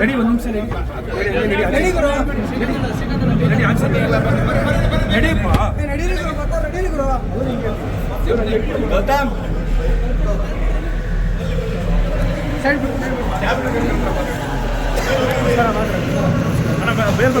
Ready ಒಂದು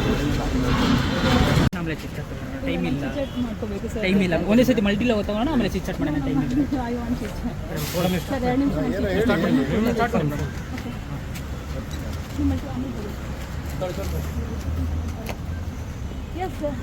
ಆಮೇಲೆ chit chat time ಇಲ್ಲ. ಚೆಕ್ ಮಾಡ್ಕೋಬೇಕು ಸರ್ ಟೈಮ್ ಇಲ್ಲ. ಒಂದೇ ಸತಿ ಮಲ್ಟಿಲ ತಗೋಣ ಆಮೇಲೆ ಚಿಟ್ ಚಾಟ್ ಮಾಡೋಣ. ಟೈಮ್ ಇಲ್ಲ. Yes, sir.